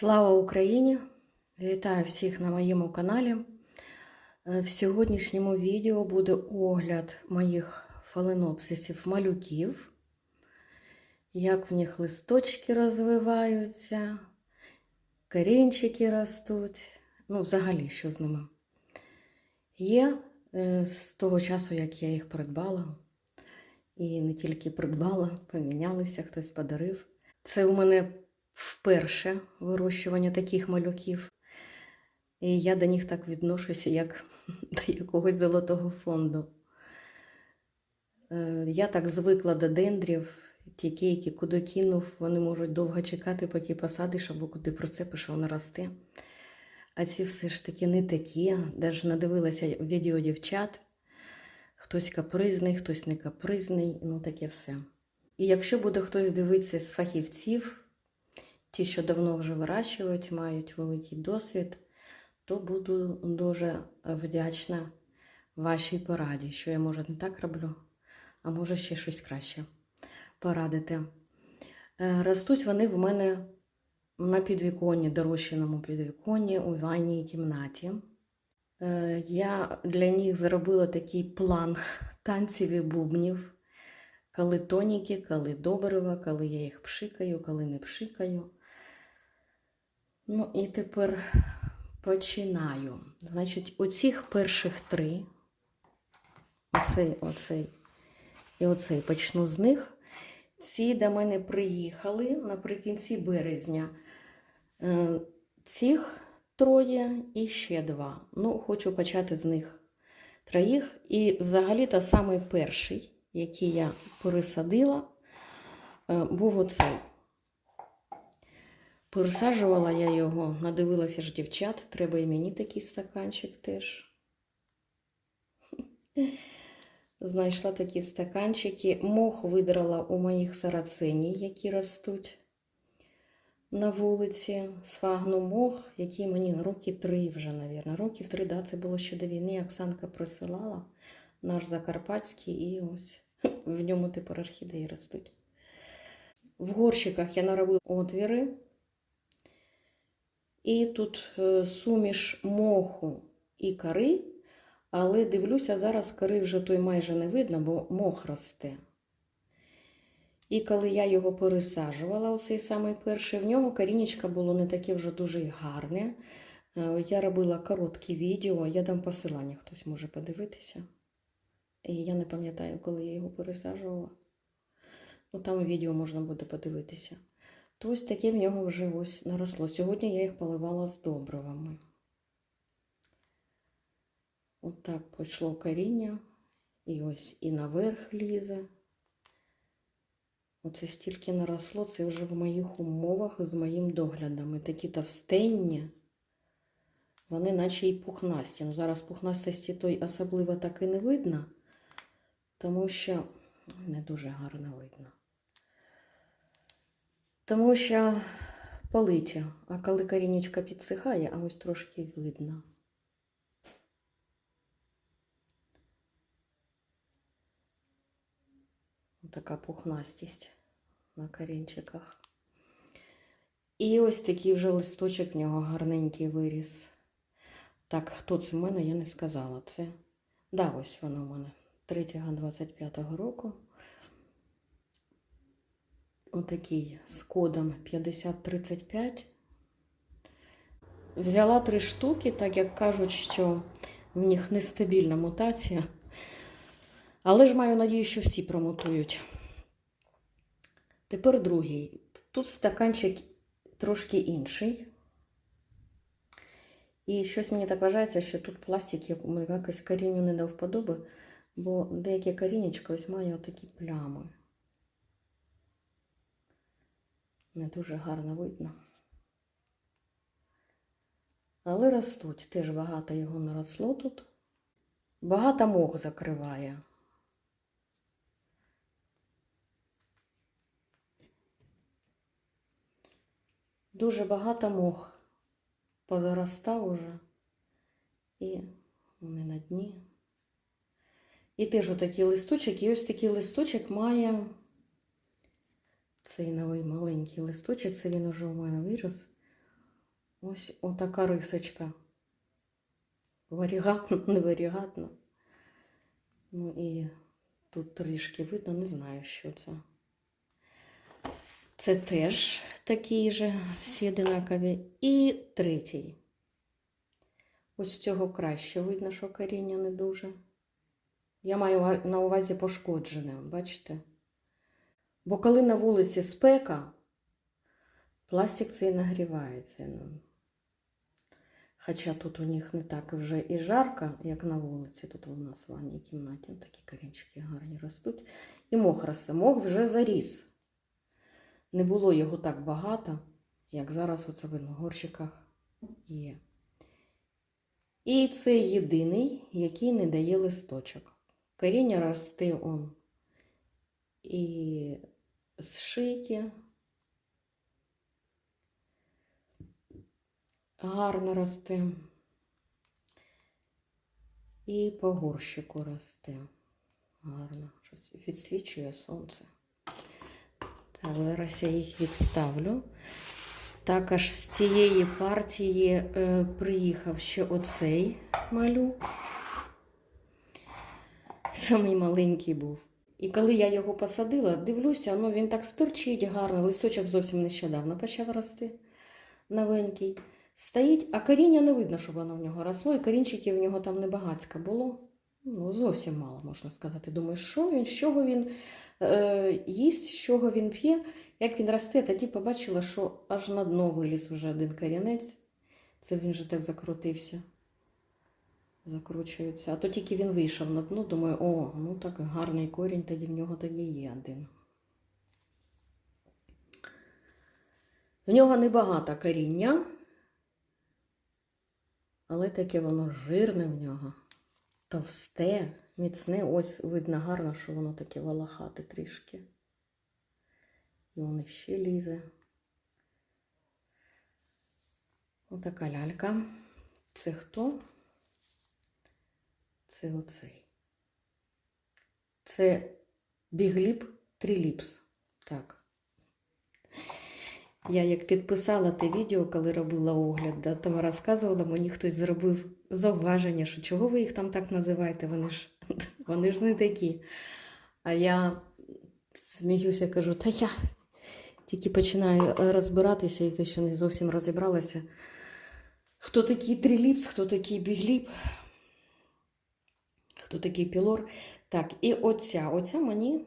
Слава Україні! Вітаю всіх на моєму каналі. Е, В сьогоднішньому відео буде огляд моїх фаленопсисів малюків, як в них листочки розвиваються, корінчики ростуть. Ну, взагалі, що з ними. Є е, з того часу, як я їх придбала. І не тільки придбала, помінялися, хтось подарив. Це у мене вперше вирощування таких малюків. І я до них так відношуся, як до якогось золотого фонду. Е, Я так звикла до дендрів, ті кейки, куди кинув, вони можуть довго чекати, поки посадиш, або куди процепиш, воно росте. А ці все ж таки не такі. Навіть надивилася відео дівчат. Хтось капризний, хтось не капризний, ну таке все. І якщо буде хтось дивитися з фахівців, ті, що давно вже вирощують, мають великий досвід, то буду дуже вдячна вашій пораді, що я, може, не так роблю, а може ще щось краще порадити. Е, Ростуть вони в мене на підвіконні, дорощеному підвіконні у ванній кімнаті. Е, Я для них зробила такий план танців і бубнів, коли тоніки, коли добрива, коли я їх пшикаю, коли не пшикаю. Ну і тепер починаю. Значить, оцих перших три, оцей, оцей і оцей почну з них. Ці до мене приїхали наприкінці березня. Е, Цих троє і ще два. Ну, хочу почати з них троїх. І взагалі-то самий перший, який я пересадила, е, був оцей. Пересаджувала я його, надивилася ж дівчат, треба і мені такий стаканчик теж. Знайшла такі стаканчики. Мох видрала у моїх сарациній, які ростуть на вулиці. Сфагну мох, який мені роки три вже, мабуть. Років три, да, це було ще до війни. Оксанка присилала наш Закарпатський, і ось в ньому тепер орхідеї ростуть. В горщиках я наробила отвіри. І тут е, суміш моху і кори, але дивлюся, зараз кори вже той майже не видно, бо мох росте. І коли я його пересаджувала, оцей самий перший, в нього корінечко було не таке вже дуже гарне. Е, Я робила короткі відео, я дам посилання, хтось може подивитися. І я не пам'ятаю, коли я його пересаджувала. Ну, там відео можна буде подивитися. То ось таке в нього вже ось наросло. Сьогодні я їх поливала з добривами. Отак пішло коріння. І ось і наверх лізе. Оце стільки наросло, це вже в моїх умовах з моїм доглядом. І такі товстенні, вони наче і пухнасті. Ну, зараз пухнастості той особливо так і не видно, тому що не дуже гарно видно. Тому що политі, а коли корінечка підсихає, а ось трошки видно. Така пухнастість на корінчиках. І ось такий вже листочок в нього гарненький виріс. Так, хто це в мене, я не сказала. Це, да, ось воно в мене 3-25 року. Отакий з кодом 5035. Взяла три штуки, так як кажуть, що в них нестабільна мутація. Але ж маю надію, що всі промутують. Тепер другий. Тут стаканчик трошки інший. І щось мені так вважається, що тут пластик якось корінню не до вподоби, бо деякі корінечка ось має отакі плями. Не дуже гарно видно. Але ростуть. Теж багато його наросло тут. Багато мох закриває. Дуже багато мох позаростав уже. І вони на дні. І теж отакий листочок. І ось такий листочок має цей новий маленький листочок, це він уже у мене вирос. Ось отака рисочка. Варігатно, не варігатно. Ну і тут трішки видно, не знаю, що це. Це теж такі же, всі одинакові. І третій. Ось в цього краще видно, що коріння не дуже. Я маю на увазі пошкоджене, бачите? Бо коли на вулиці спека, пластик цей нагрівається. Ну. Хоча тут у них не так вже і жарко, як на вулиці. Тут у нас в ванній кімнаті такі корінчики гарні ростуть. І мох росте. Мох вже заріс. Не було його так багато, як зараз оце в горщиках є. І це єдиний, який не дає листочок. Коріння росте он і з шийки. Гарно росте. І по горщику росте. Гарно. Щось відсвічує сонце. Так, зараз я їх відставлю. Також з цієї партії е, приїхав ще оцей малюк. Самий маленький був. І коли я його посадила, дивлюся, ну він так стирчить гарно, листочок зовсім нещодавно почав рости новенький. Стоїть, а коріння не видно, щоб воно в нього росло, і корінчиків в нього там небагацько було. Ну, зовсім мало, можна сказати. Думаю, що він, з чого він е, їсть, з чого він п'є, як він росте, тоді побачила, що аж на дно виліз вже один корінець. Це він вже так закрутився. Закручується. А то тільки він вийшов на дно, думаю, о, ну так гарний корінь, тоді в нього тоді є один. В нього небагато коріння, але таке воно жирне в нього, товсте, міцне. Ось видно гарно, що воно таке волохате трішки. І воно ще лізе. Отака лялька. Це хто? Це оцей. Це бігліп триліпс. Так. Я як підписала те відео, коли робила огляд, да, там розказувала, мені хтось зробив зауваження, що чого ви їх там так називаєте, вони ж, вони ж не такі. А я сміюся, кажу, та я тільки починаю розбиратися, і то ще не зовсім розібралася. Хто такий триліпс, хто такий бігліп, хто такий пілор. Так, і оця, оця мені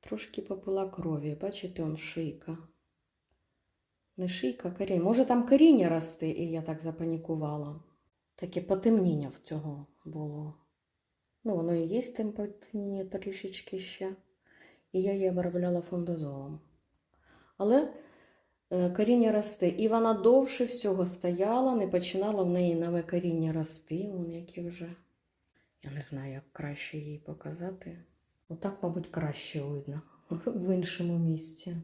трошки попила крові. Бачите, он шийка. Не шийка, а коріння. Може, там коріння росте, і я так запанікувала. Таке потемніння в цього було. Ну, воно і є тим потемніння трішечки ще. І я її обробляла фондазолом. Але коріння росте. І вона довше всього стояла, не починала в неї нове коріння рости. Вон яке вже. Я не знаю, як краще її показати. Отак, мабуть, краще видно в іншому місці.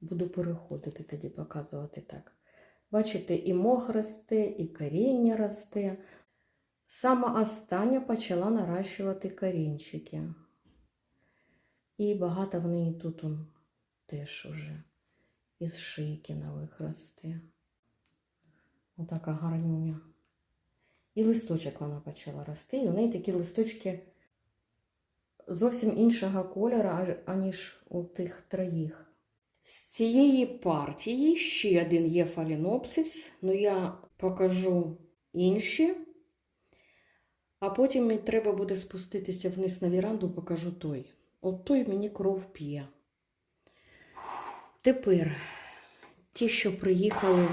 Буду переходити тоді показувати так. Бачите, і мох росте, і коріння росте. Сама остання почала наращувати корінчики. І багато в неї тут он теж уже із шийки нових росте. Отака гарнюня. І листочок вона почала рости. І у неї такі листочки зовсім іншого кольору, аніж у тих троїх. З цієї партії ще один є фалінопсис, ну я покажу інші. А потім мені треба буде спуститися вниз на віранду, покажу той. От той мені кров п'є. Тепер ті, що приїхали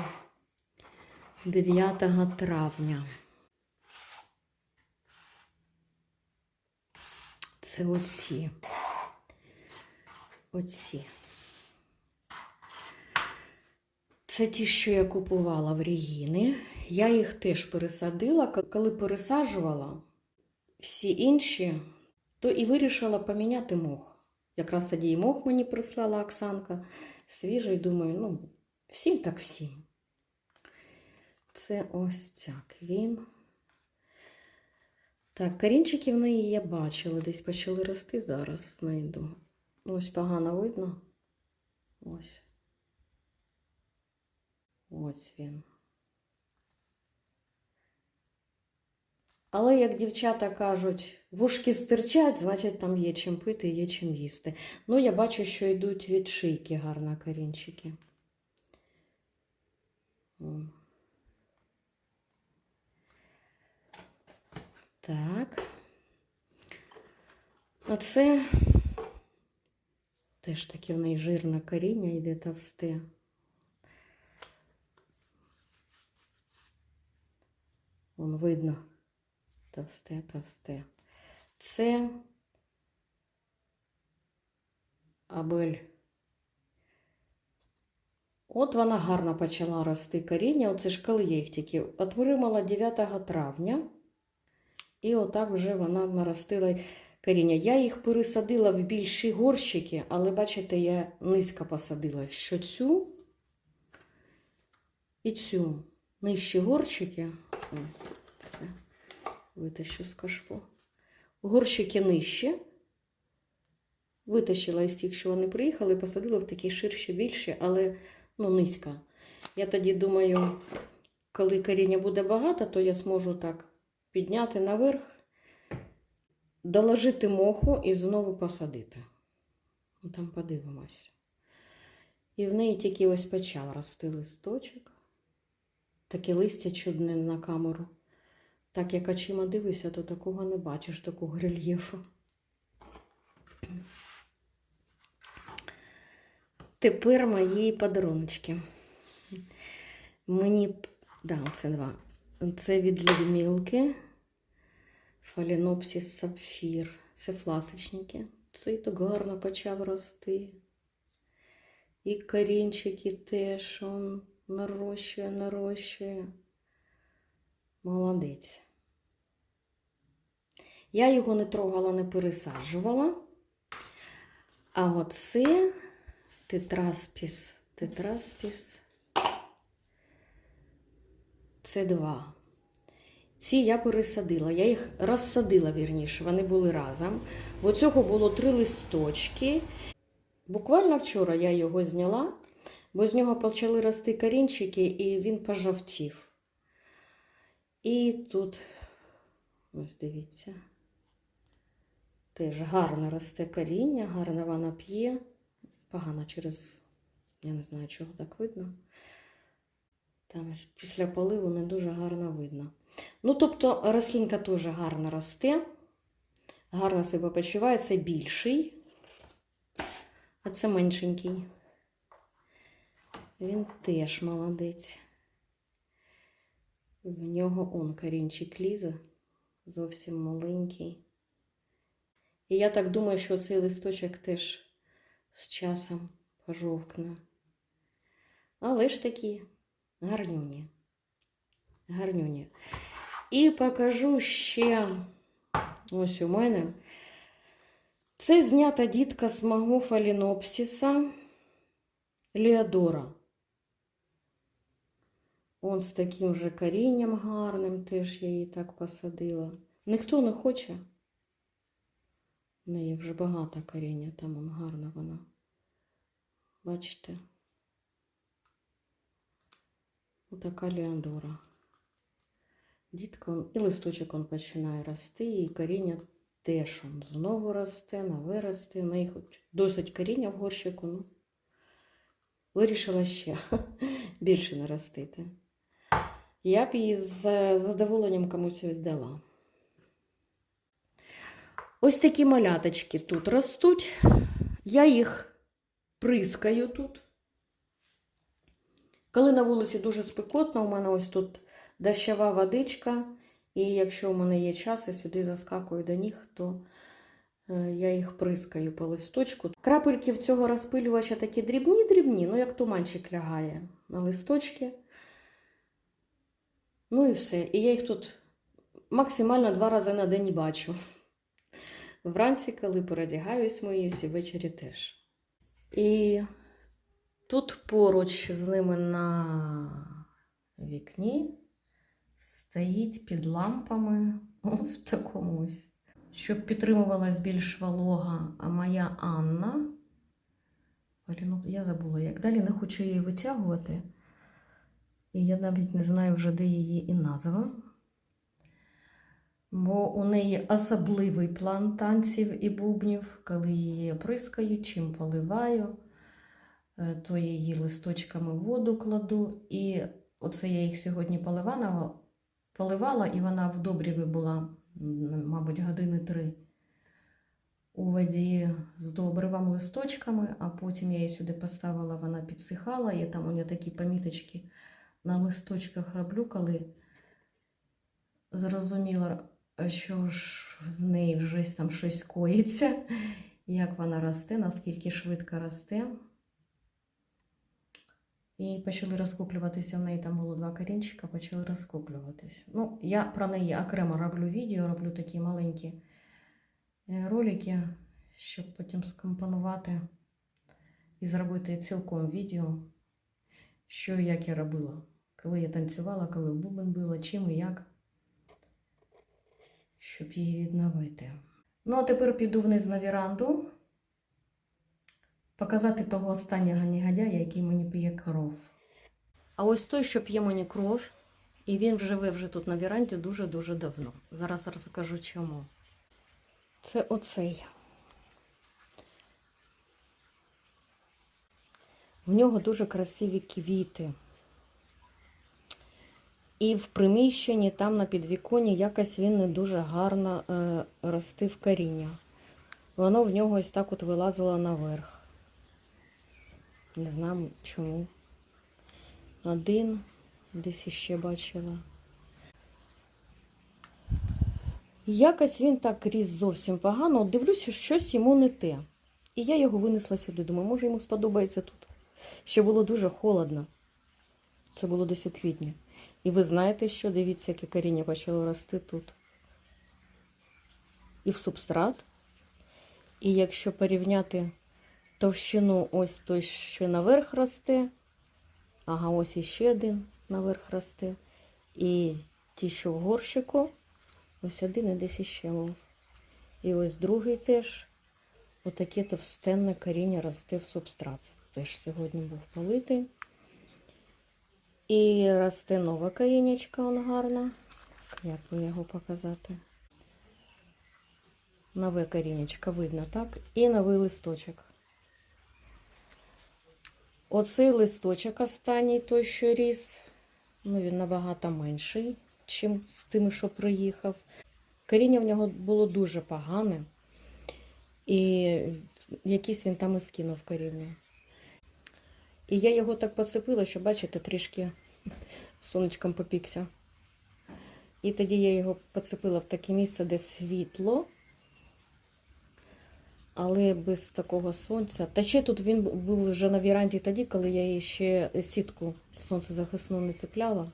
9 травня. Це оці. Оці. Це ті, що я купувала в Регіни. Я їх теж пересадила. Коли пересаджувала всі інші, то і вирішила поміняти мох. Якраз тоді і мох мені прислала Оксанка. Свіжий, думаю, ну, всім так всім. Це ось ця квін. Так, корінчики в неї я бачила, десь почали рости зараз знайду. Ось погано видно. Ось. Ось він. Але, як дівчата кажуть, вушки стирчать, значить там є чим пити, є чим їсти. Ну, я бачу, що йдуть від шийки гарно корінчики. Так. А це теж таке в неї жирне коріння йде товсте. Вон видно. Товсте, товсте. Це абель. От вона гарно почала рости коріння. Оце ж коли я їх тільки отримала 9 травня. І отак вже вона наростила коріння. Я їх пересадила в більші горщики, але бачите, я низько посадила. Що цю і цю нижчі горщики. Витащу з кашпо. Горщики нижче. Витащила із тих, що вони приїхали, посадила в такі ширші, більші, але ну, низько. Я тоді думаю, коли коріння буде багато, то я зможу так підняти наверх, доложити моху і знову посадити. Ну, Там подивимось. І в неї тільки ось почав рости листочок. Таке листя чудне на камеру. Так як очима дивишся, то такого не бачиш, такого рельєфу. Тепер мої подаруночки. Мені, да, це два. Це від Людмилки. Фалінопсис сапфір. Це фласочники. Це і так гарно почав рости. І корінчики теж он нарощує, нарощує. Молодець. Я його не трогала, не пересаджувала. А оце тетраспіс. Тетраспіс. Це два. Ці я пересадила. Я їх розсадила вірніше, вони були разом. В оцього було три листочки. Буквально вчора я його зняла, бо з нього почали рости корінчики, і він пожовтів. І тут, ось дивіться, теж гарно росте коріння, гарно вона п'є. Погано через, я не знаю, чого так видно. Там після поливу не дуже гарно видно. Ну, тобто, рослинка теж гарно росте, гарно себе почуває, це більший, а це меншенький. Він теж молодець. В нього он корінчик лізе, зовсім маленький. І я так думаю, що цей листочок теж з часом пожовкне. Але ж такі гарнюні. Гарнюні. І покажу ще ось у мене. Це знята дітка з мого фалінопсиса Леодора. Он з таким же корінням гарним, теж я її так посадила. Ніхто не хоче. В неї вже багато коріння, там он гарна вона. Бачите? Отака Леандора. Дітка, і листочок он починає рости, і коріння теж он знову росте, нове росте. В неї хоч досить коріння в горщику. Ну, вирішила ще більше наростити. Я б її з задоволенням комусь віддала. Ось такі маляточки тут ростуть. Я їх прискаю тут. Коли на вулиці дуже спекотно, у мене ось тут дощова водичка. І якщо у мене є час, я сюди заскакую до них, то е, я їх прискаю по листочку. Крапельки в цього розпилювача такі дрібні-дрібні, ну як туманчик лягає на листочки. Ну і все. І я їх тут максимально два рази на день бачу. Вранці, коли передягаюсь, моюсь, і ввечері теж. І тут поруч з ними на вікні стоїть під лампами в такому ось. Щоб підтримувалась більш волога, моя Анна. Ну, Я забула, як далі не хочу її витягувати. І я навіть не знаю вже, де її і назва. Бо у неї особливий план танців і бубнів, коли її оприскаю, чим поливаю, е, то її листочками в воду кладу. І оце я їх сьогодні поливала, поливала і вона в добріві була, мабуть, години три у воді з добривом листочками, а потім я її сюди поставила, вона підсихала, і там у мене такі поміточки на листочках роблю, коли зрозуміла, що ж в неї вже там щось коїться, як вона росте, наскільки швидко росте. І почали розкуплюватися. В неї там було два корінчика, почали розкуплюватись. Ну, я про неї окремо роблю відео, роблю такі маленькі е, ролики, щоб потім скомпонувати і зробити цілком відео, що як я робила. Коли я танцювала, коли бубен била, чим і як, щоб її відновити. Ну, а тепер піду вниз на віранду показати того останнього негодяя, який мені п'є кров. А ось той, що п'є мені кров, і він живе вже тут на віранді дуже-дуже давно. Зараз розкажу чому. Це оцей. В нього дуже красиві квіти. І в приміщенні, там на підвіконні, якось він не дуже гарно е, в коріння. Воно в нього ось так от вилазило наверх. Не знаю чому. Один, десь іще бачила. Якось він так ріс зовсім погано. От Дивлюся, щось йому не те. І я його винесла сюди. Думаю, може йому сподобається тут. Ще було дуже холодно. Це було десь у квітні. І ви знаєте, що дивіться, яке коріння почало рости тут. І в субстрат. І якщо порівняти товщину ось той, що наверх росте, ага, ось іще один наверх росте. І ті, що в горщику, ось один і десь іще мов. І ось другий теж. Отаке товстенне коріння росте в субстрат. Теж сьогодні був политий. І росте нова корінечка, он гарна. Як би його показати? Нове корінечко видно, так? І новий листочок. Оцей листочок останній, той, що ріс, ну він набагато менший, чим з тими, що приїхав. Коріння в нього було дуже погане. І якийсь він там і скинув коріння. І я його так поцепила, що, бачите, трішки сонечком попікся. І тоді я його поцепила в таке місце, де світло, але без такого сонця. Та ще тут він був вже на віранді тоді, коли я її ще сітку сонцезахисну не цепляла.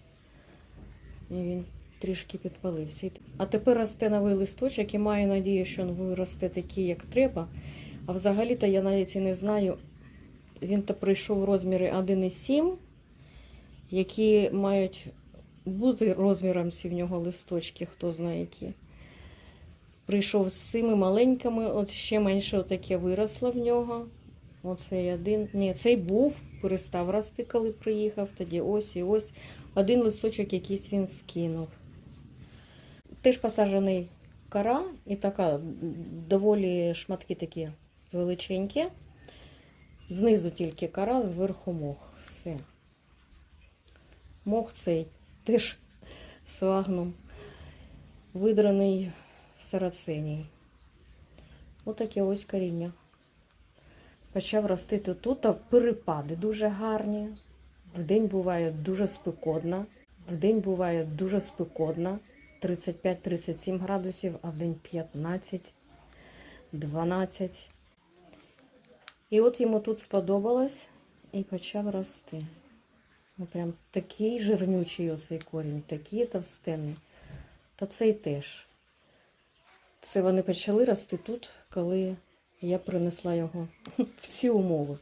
І він трішки підпалився. А тепер росте новий листочок і маю надію, що він виросте такий, як треба. А взагалі-то я навіть і не знаю. Він то прийшов розміри 1,7, які мають бути розміром в нього листочки, хто знає які. Прийшов з цими маленькими, от ще менше таке виросло в нього. Оцей один. Ні, цей був, перестав рости, коли приїхав. Тоді ось і ось. Один листочок якийсь він скинув. Теж посаджений кора і така доволі шматки такі величенькі. Знизу тільки кора, зверху мох. Все. Мох цей теж свагном видраний в сарациній. Отаке ось коріння. Почав ростити тут, а перепади дуже гарні. Вдень буває дуже спекотно. Вдень буває дуже спекотно. 35-37 градусів, а вдень 15, 12. І от йому тут сподобалось і почав рости. Ну, прям такий жирнючий оцей корінь, такий товстенний. Та цей теж. Це вони почали рости тут, коли я принесла його в ці умови,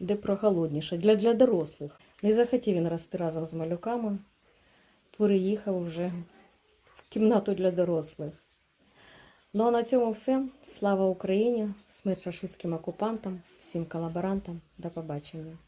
де проголодніше, для, для дорослих. Не захотів він рости разом з малюками, переїхав вже в кімнату для дорослих. Ну а на цьому все. Слава Україні! Смерть рашистським окупантам, всім колаборантам. До побачення.